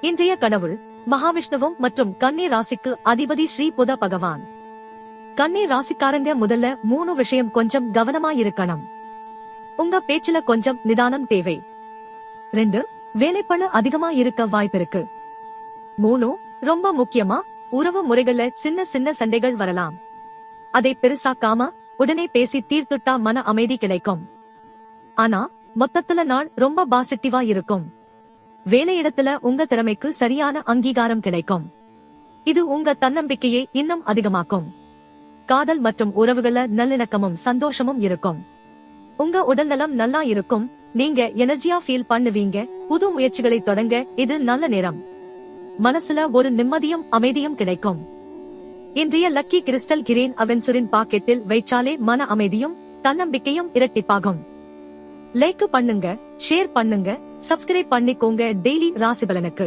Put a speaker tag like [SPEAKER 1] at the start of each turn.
[SPEAKER 1] இன்றைய கடவுள் மகாவிஷ்ணுவும் மற்றும் கன்னி ராசிக்கு அதிபதி ஸ்ரீ புத பகவான். கன்னி ராசிக்காரங்க முதல்ல மூணு விஷயம் கொஞ்சம் கவனமா இருக்கணும் உங்க பேச்சுல கொஞ்சம் நிதானம் தேவை. ரெண்டு வேலைப்பழு அதிகமா இருக்க வாய்ப்பிருக்கு. மூணு ரொம்ப முக்கியமா உறவு முறைகள்ல சின்ன சின்ன சண்டைகள் வரலாம். அதை பெருசாக்காம உடனே பேசி தீர்த்துட்டா மன அமைதி கிடைக்கும். ஆனா மொத்தத்துல நாள் ரொம்ப பாசிட்டிவா இருக்கும். வேலையிடத்துல உங்க திறமைக்கு சரியான அங்கீகாரம் கிடைக்கும். இது உங்க தன்னம்பிக்கையை இன்னும் அதிகமாக்கும். காதல் மற்றும் உறவுகள நல்லிணக்கமும் சந்தோஷமும் இருக்கும். உங்க உடல்நலம் நல்லா இருக்கும். நீங்க எனர்ஜியா ஃபீல் பண்ணுவீங்க. புது முயற்சிகளை தொடங்க இது நல்ல நேரம். மனசுல ஒரு நிம்மதியும் அமைதியும் கிடைக்கும். இன்றைய லக்கி கிறிஸ்டல் கிரீன் அவென்சுரின் பாக்கெட்டில் வைச்சாலே மன அமைதியும் தன்னம்பிக்கையும் இரட்டிப்பாகும். லைக் பண்ணுங்க ஷேர் பண்ணுங்க சப்ஸ்கிரைப் பண்ணிக்கோங்க டெய்லி ராசிபலனுக்கு